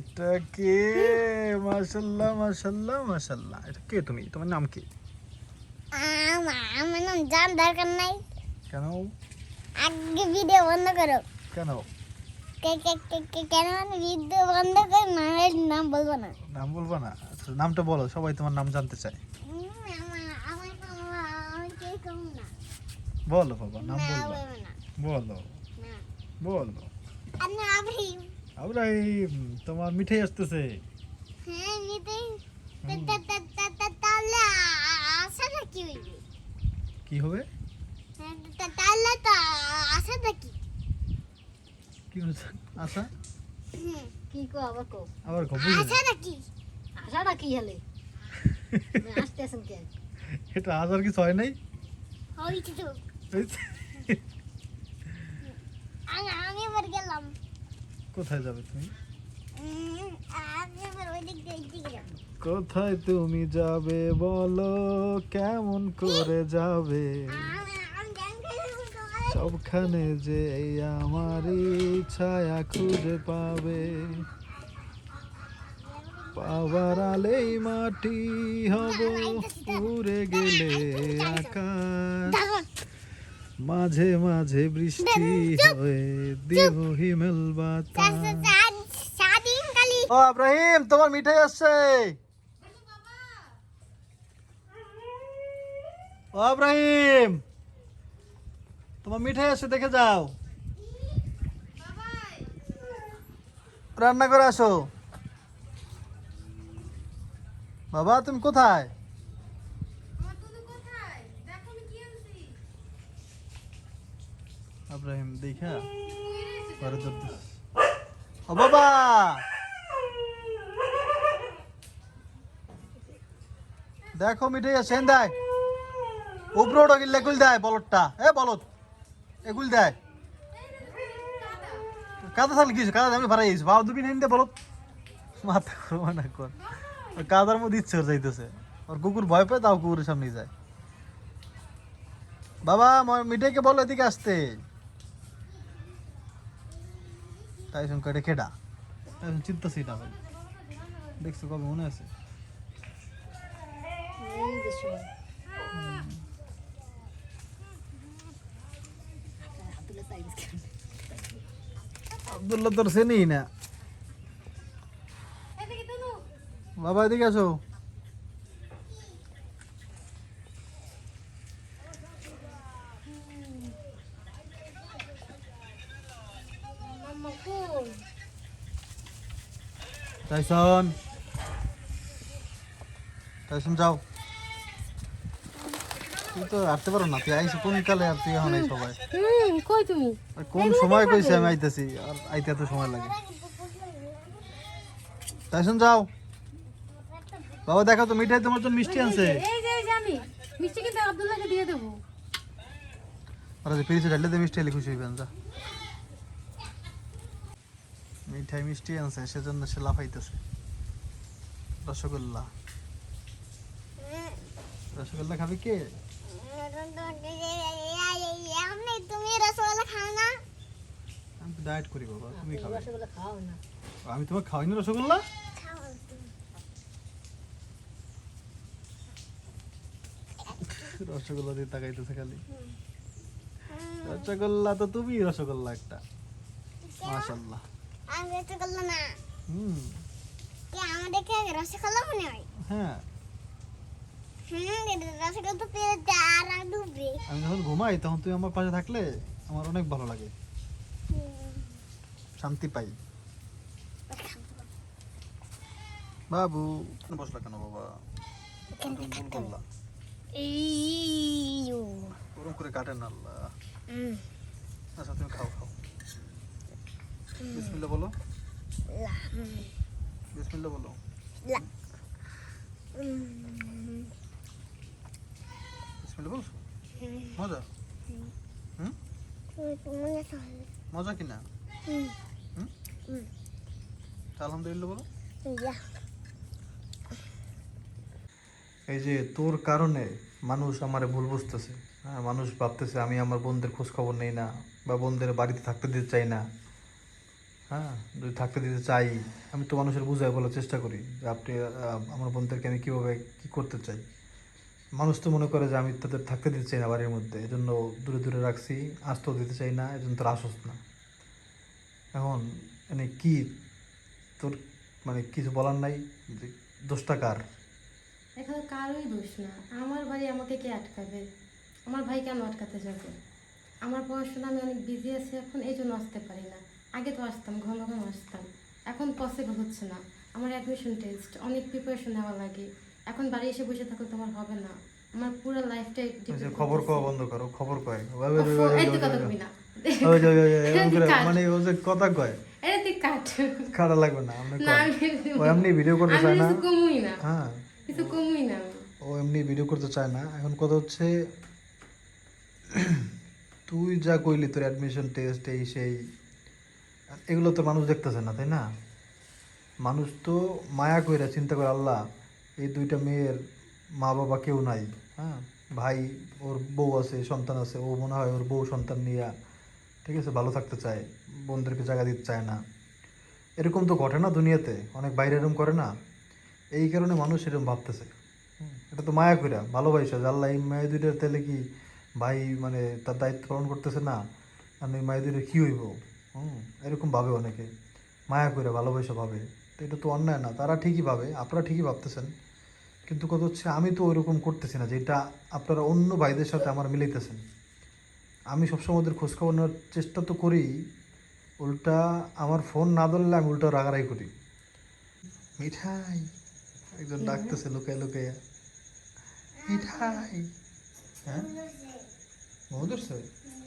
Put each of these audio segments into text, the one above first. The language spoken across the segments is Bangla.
এটা কে? মাশাল্লাহ মাশাল্লাহ মাশাল্লাহ এটা কে তুমি? তোমার নাম কি? আমার নাম জান দরকার নাই। কেন? আগে ভিডিও বন্ধ করো। কেন? কে কে কে কে কেন ভিডিও বন্ধ করো? এর নাম বলব না। নাম বলব না? আচ্ছা, নামটা বলো সবাই তোমার নাম জানতে চায়। বলো বাবা নাম বলব। বলো। বলো। আমি আবি আব্রাহিম তোমার মিঠাই আসতেছে। হ্যাঁ। তাহলে আশাটা কি হইবে কি হবে? তা- তাহলে তো আশাটা কি? কি আশা হুম, কি কো আবার কো? আবার কো। আশাটা কি? আশাটা কি হলে? আসতেছেন কে? এটা আজার কিছু হয় নাই? হইছে তো আমি আমি এবার গেলাম কোথায় যাবে তুমি কোথায় তুমি যাবে বলো কেমন করে যাবে সবখানে যে আমারই ছায়া খুঁজে পাবে পাওয়ার আলেই মাটি হব উড়ে গেলে আকাশ মাঝে মাঝে বৃষ্টি হয়ে দেব হিমেল বাতাস। ও আব্রাহিম তোমার মিঠাই আসছে। ও আব্রাহিম তোমার মিঠাই আসছে দেখে যাও। রান্না করে আসো। বাবা তুমি কোথায়? আব্রাহিম, দেখা। পরে বাবা! দেখো মিঠাই আছে দেয়। উপরে ওটা গিলে এগুল দেয় বলদটা। এ বলদ, এগুল দেয়। কাদা সাল কিছু কাদা আমি ভাড়াই গেছি ভাব দুবিন হেন দে বলদ। মাথা করব না, কর। কাদার মধ্যে ইচ্ছে যাইতেছে। ওর কুকুর ভয় পায় তাও কুকুরের সামনে যায়। বাবা মিঠাইকে বলো এদিকে আসতে। তাই শুন কেটে খেডা চিন্তাছি না ভাই। দেখছ কবে মনে আছে? আব্দুল্লাহ তোর চেনি না। বাবা এদিকে আসো। টাইসন টাইসন যাও। তুই তো হাঁটতে পারো না তুই আইসি কোন কালে আর তুই এখন সবাই কই তুমি? কোন সময় কইছে আমি আইতেছি? আর আইতে এত সময় লাগে। টাইসন যাও। বাবা দেখো তো মিঠাই তোমার জন্য মিষ্টি আনছে। এই যে আমি। মিষ্টি কিন্তু আব্দুল্লাহকে দিয়ে দেবো। আর পিরিচে ঢাললে মিষ্টি খুশি হইবেন যা। মিঠাই মিষ্টি আনছে সেজন্য সে লাফাইতেছে। রসগোল্লা। রসগোল্লা খাবে কে? তুমি রসগোল্লা খাও না আমি তো ডায়েট করি বাবা তুমি খাবে। রসগোল্লা খাও না আমি তোমাকে খাওয়াইনি রসগোল্লা? রসগোল্লা দিয়ে তাকাইতেছে খালি। রসগোল্লা তো তুমি রসগোল্লা একটা। মাশাল্লাহ আমি না। হুম। কি আমাদেরকে রসগোল্লা মনে হয়? হ্যাঁ। আমি যখন ঘুমাই তখন তুমি আমার পাশে থাকলে আমার অনেক ভালো লাগে। শান্তি পাই। বাবু বসলা কেন বাবা? ওরকম করে কাটেন আল্লাহ। আচ্ছা তুমি খাও খাও। বলো। বলো। মজা? কিনা? আলহামদুলিল্লাহ বলো। এই যে তোর কারণে মানুষ আমারে ভুল বুঝতেছে। হ্যাঁ মানুষ ভাবতেছে আমি আমার বোনদের খোঁজ খবর নেই না বা বোনদের বাড়িতে থাকতে দিতে চাই না। হ্যাঁ যদি থাকতে দিতে চাই, আমি তো মানুষের বুঝায় বলার চেষ্টা করি যে আপনি আমার বোনদেরকে আমি কীভাবে কী করতে চাই। মানুষ তো মনে করে যে আমি তাদের থাকতে দিতে চাই না বাড়ির মধ্যে, এজন্য দূরে দূরে রাখছি, আসতেও দিতে চাই না, এজন্য তোর আসস না। এখন মানে কি তোর মানে কিছু বলার নাই? যে দোষটা কার? এখানে কারোই দোষ না। আমার বাড়ি আমাকে কে আটকাবে? আমার ভাই কেন আটকাতে যাবে? আমার পড়াশোনা আমি অনেক বিজি আছি এখন এই জন্য আসতে পারি না। আগে তো আসতাম ঘন ঘন আসতাম। এখন পসিবল হচ্ছে না। আমার অ্যাডমিশন টেস্ট অনেক প্রিপারেশন নেওয়া লাগে। এখন বাড়ি এসে বসে থাকলে তো আমার হবে না। আমার পুরো লাইফটাই খবর কওয়া বন্ধ করো খবর কয়। মানে ও যে কথা কয়? খারাপ লাগবে না ও এমনি ভিডিও করতে চায় না? হ্যাঁ। কিছু কমুই না ও এমনি ভিডিও করতে চায় না। এখন কথা হচ্ছে তুই যা কইলি তোর অ্যাডমিশন টেস্ট এই সেই এগুলো তো মানুষ দেখতেছে না, তাই না? মানুষ তো মায়া কইরা চিন্তা করে, আল্লাহ, এই দুইটা মেয়ের মা বাবা কেউ নাই হ্যাঁ? ভাই, ওর বউ আছে, সন্তান আছে, ও মনে হয় ওর বউ সন্তান নিয়ে, ঠিক আছে, ভালো থাকতে চায় বোনদেরকে জায়গা দিতে চায় না। এরকম তো ঘটে না দুনিয়াতে, অনেক বাইরে এরকম করে না। এই কারণে মানুষ এরকম ভাবতেছে। এটা তো মায়া কইরা যে আল্লাহ, এই মায়া দুইটার তাহলে কি ভাই মানে তার দায়িত্ব পালন করতেছে না? আর এই মায়া দুইটার কী হইব? হুম এরকম ভাবে অনেকে। মায়া করে ভালোবাসা ভাবে। তো এটা তো অন্যায় না তারা ঠিকই ভাবে আপনারা ঠিকই ভাবতেছেন। কিন্তু কথা হচ্ছে আমি তো ওইরকম করতেছি না যেটা আপনারা অন্য ভাইদের সাথে আমার মিলাইতেছেন। আমি সবসময় ওদের খোঁজখবর নেওয়ার চেষ্টা তো করি। উল্টা আমার ফোন না ধরলে আমি উল্টা রাগারাই করি। মিঠাই একজন ডাকতেছে লুকায় লুকাইয়া মিঠাই হ্যাঁ? ধরছে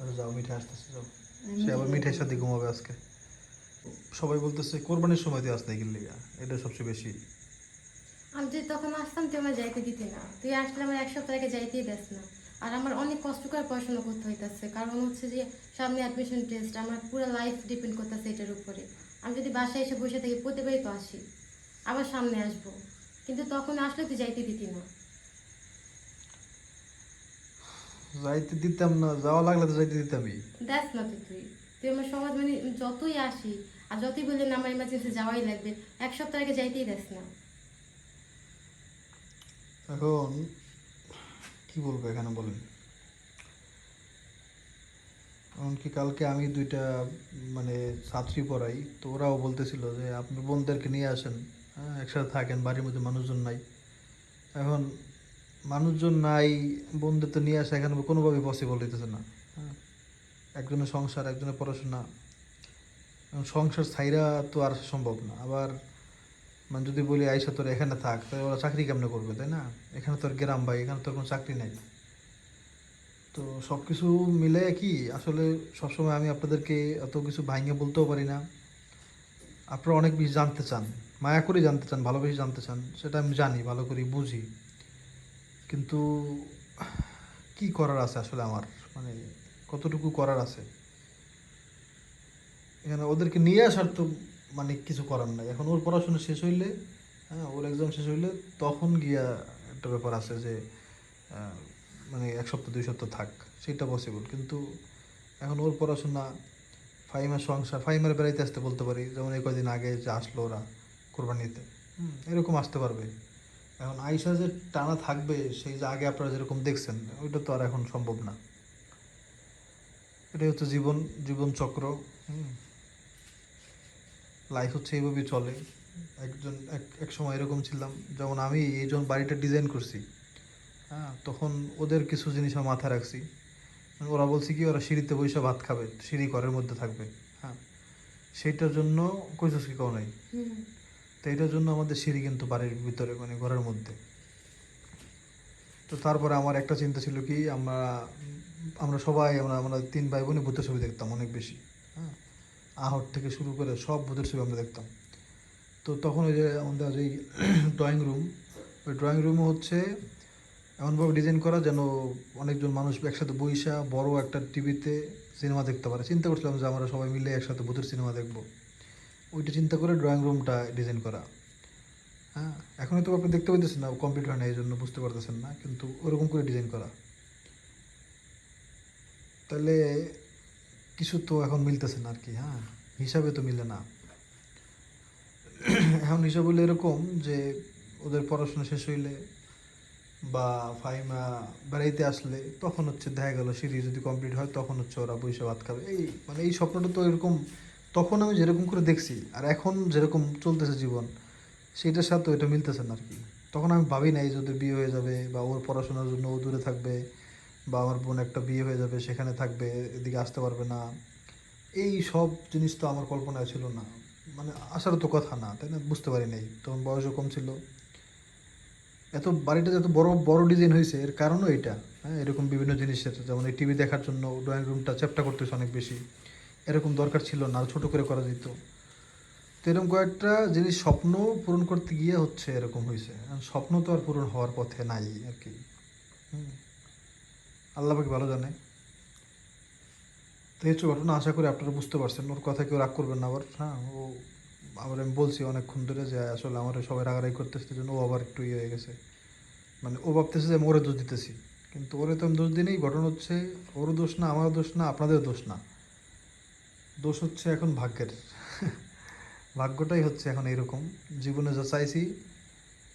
আচ্ছা যাও মিঠাই আসতেছে যাও। সে আবার মিঠাইয়ের সাথে ঘুমাবে আজকে। সবাই বলতেছে, কোরবানির সময় দিয়ে আসতে গেলে এটা সবচেয়ে বেশি। আমি যদি তখন আসতাম, তুই আমার যাইতে দিতি না। তুই আসলে আমার এক সপ্তাহ আগে যাইতেই দেস না। আর আমার অনেক কষ্ট করে পড়াশোনা করতে হইতেছে। কারণ হচ্ছে যে, সামনে অ্যাডমিশন টেস্ট আমার পুরো লাইফ ডিপেন্ড করতেছে এটার উপরে। আমি যদি বাসায় এসে বসে থাকি, প্রতিবারই তো আসি। আবার সামনে আসব। কিন্তু তখন আসলে তুই যাইতে দিতি না। যাইতে দিতাম না যাওয়া লাগলে তো যাইতে দিতামই। দেখ না তুই তুই। তুই আমার সমাজ মানে যতই আসি আর যতই বললি না আমার ইমার্জেন্সি যাওয়াই লাগবে এক সপ্তাহ আগে যাইতেই দেস না। এখন কি বলব এখানে বলেন? এমনকি কালকে আমি দুইটা মানে ছাত্রী পড়াই তো ওরাও বলতেছিল যে আপনার বোনদেরকে নিয়ে আসেন হ্যাঁ একসাথে থাকেন বাড়ির মধ্যে মানুষজন নাই। এখন মানুষজন নাই তো নিয়ে আসা এখানে কোনোভাবেই পসিবল হইতেছে না। একজনের সংসার, একজনের পড়াশোনা। সংসার ছাইরা তো আর সম্ভব না। আবার মানে যদি বলি আইসা তোর এখানে থাক, তাহলে ওরা চাকরি কেমনে করবে, তাই না? এখানে তোর গ্রাম ভাই, এখানে তোর কোনো চাকরি নাই। তো সব কিছু মিলে কি, আসলে সবসময় আমি আপনাদেরকে এত কিছু ভাঙে বলতেও পারি না। আপনারা অনেক বেশি জানতে চান, মায়া করে জানতে চান, ভালোবেসে জানতে চান, সেটা আমি জানি, ভালো করে বুঝি। কিন্তু কি করার আছে আসলে আমার? মানে কতটুকু করার আছে? এখানে ওদেরকে নিয়ে আসার তো মানে কিছু করার নাই। এখন ওর পড়াশোনা শেষ হইলে হ্যাঁ ওর এক্সাম শেষ হইলে তখন গিয়া একটা ব্যাপার আছে যে মানে এক সপ্তাহ, দুই সপ্তাহ থাক, সেটা পসিবল কিন্তু এখন ওর পড়াশোনা ফাইমার সংসার ফাইমার বেড়াইতে আসতে বলতে পারি, যেমন এই কদিন আগে যে আসলো ওরা কোরবানিতে। এরকম আসতে পারবে। এখন আইসা যে টানা থাকবে, সেই যে আগে আপনারা যেরকম দেখছেন, ওইটা তো আর এখন সম্ভব না। এটাই হচ্ছে জীবন জীবন চক্র লাইফ হচ্ছে এইভাবেই চলে। একজন, এক এক সময় এরকম ছিলাম, যেমন আমি এই যখন বাড়িটা ডিজাইন করছি হ্যাঁ তখন ওদের কিছু জিনিস আমি মাথায় রাখছি। ওরা বলছে কি, ওরা সিঁড়িতে বসে ভাত খাবে, সিঁড়ি ঘরের মধ্যে থাকবে হ্যাঁ। সেইটার জন্য কইসস কি কেউ নাই? তো এটার জন্য আমাদের সিঁড়ি কিন্তু বাড়ির ভিতরে মানে ঘরের মধ্যে। তো তারপরে আমার একটা চিন্তা ছিল কি, আমরা আমরা সবাই, আমরা আমরা তিন ভাই বোনে ভূতের ছবি দেখতাম অনেক বেশি হ্যাঁ? আহট থেকে শুরু করে সব ভূতের ছবি আমরা দেখতাম। তো তখন ওই যে আমাদের যেই ড্রয়িং রুম ওই ড্রয়িং রুমে হচ্ছে এমনভাবে ডিজাইন করা যেন অনেকজন মানুষ একসাথে বইসা বড় একটা টিভিতে সিনেমা দেখতে পারে। চিন্তা করছিলাম যে আমরা সবাই মিলে একসাথে ভূতের সিনেমা দেখব। ওইটা চিন্তা করে ড্রয়িং রুমটা ডিজাইন করা। হ্যাঁ এখন তো আপনি দেখতে পাইতেছেন না কমপ্লিট হয় না, এই জন্য বুঝতে পারতেছেন না, কিন্তু ওরকম করে ডিজাইন করা। তাহলে কিছু তো এখন মিলতেছে না আর কি হ্যাঁ হিসাবে তো মিলে না। এখন হিসাব হলো এরকম যে ওদের পড়াশোনা শেষ হইলে বা ফাইমা বেড়াইতে আসলে তখন হচ্ছে দেখা গেল সিঁড়ি যদি কমপ্লিট হয়, তখন হচ্ছে ওরা বসে ভাত খাবে। এই মানে এই স্বপ্নটা তো এরকম তখন আমি যেরকম করে দেখছি, আর এখন যেরকম চলতেছে জীবন সেটার সাথে ওইটা মিলতেছে না আর কি তখন আমি ভাবি নাই যে ওদের বিয়ে হয়ে যাবে বা ওর পড়াশোনার জন্য ও দূরে থাকবে বা আমার বোন একটা বিয়ে হয়ে যাবে, সেখানে থাকবে, এদিকে আসতে পারবে না। এই সব জিনিস তো আমার কল্পনায় ছিল না। মানে আসার তো কথা না, তাই না? বুঝতে পারি নাই। তখন বয়সও কম ছিল। এত বাড়িটা যত বড় বড় ডিজাইন হয়েছে, এর কারণও এটা হ্যাঁ এরকম বিভিন্ন জিনিসের, যেমন এই টিভি দেখার জন্য ড্রয়িং রুমটা চ্যাপটা করতেছে অনেক বেশি। এরকম দরকার ছিল না ছোটো করে করা যেত। তো এরকম কয়েকটা জিনিস স্বপ্ন পূরণ করতে গিয়ে হচ্ছে এরকম হয়েছে। স্বপ্ন তো আর পূরণ হওয়ার পথে নাই আর কি। হুম। আল্লাহ পাকি ভালো জানে। তো হচ্ছে ঘটনা, আশা করি আপনারা বুঝতে পারছেন। ওর কথা কেউ রাগ করবেন না আবার। হ্যাঁ ও আবার আমি বলছি অনেকক্ষণ ধরে যে আসলে আমার সবাই রাগারাগি করতেছে, জন্য ও আবার একটু ইয়ে হয়ে গেছে। মানে ও ভাবতেছে যে আমি ওরে দোষ দিতেছি। কিন্তু ওরে তো আমি দোষ দিই ঘটনা হচ্ছে ওরও দোষ না, আমারও দোষ না আপনাদের দোষ না। দোষ হচ্ছে এখন ভাগ্যের। ভাগ্যটাই হচ্ছে এখন এরকম। জীবনে যা চাইছি,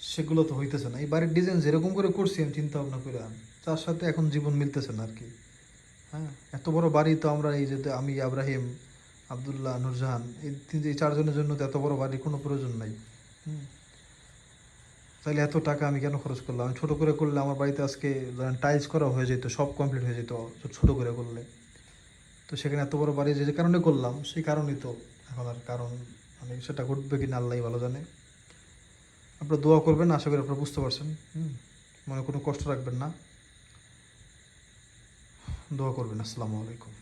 সেগুলো তো হইতেছে না। এই বাড়ির ডিজাইন যেরকম করে করছি, আমি চিন্তা ভাবনা করে তার সাথে এখন জীবন মিলতেছে না আর কি হ্যাঁ এত বড় বাড়ি তো আমরা এই যে আমি, আব্রাহিম, আবদুল্লাহ, নুরজাহান, এই তিন, এই চারজনের জন্য তো এত বড় বাড়ির কোনো প্রয়োজন নাই। তাহলে এত টাকা আমি কেন খরচ করলাম? আমি ছোটো করে করলে আমার বাড়িতে আজকে টাইলস করা হয়ে যেত, সব কমপ্লিট হয়ে যেত, ছোটো করে করলে। তো সেখানে এত বড় বাড়ি যে কারণে করলাম, সেই কারণেই তো এখন আর কারণ মানে সেটা ঘটবে কি না আল্লাহ ভালো জানে। আপনারা দোয়া করবেন, আশা করি আপনারা বুঝতে পারছেন। হুম, মনে কোনো কষ্ট রাখবেন না। দোয়া করবেন, আসসালামু আলাইকুম।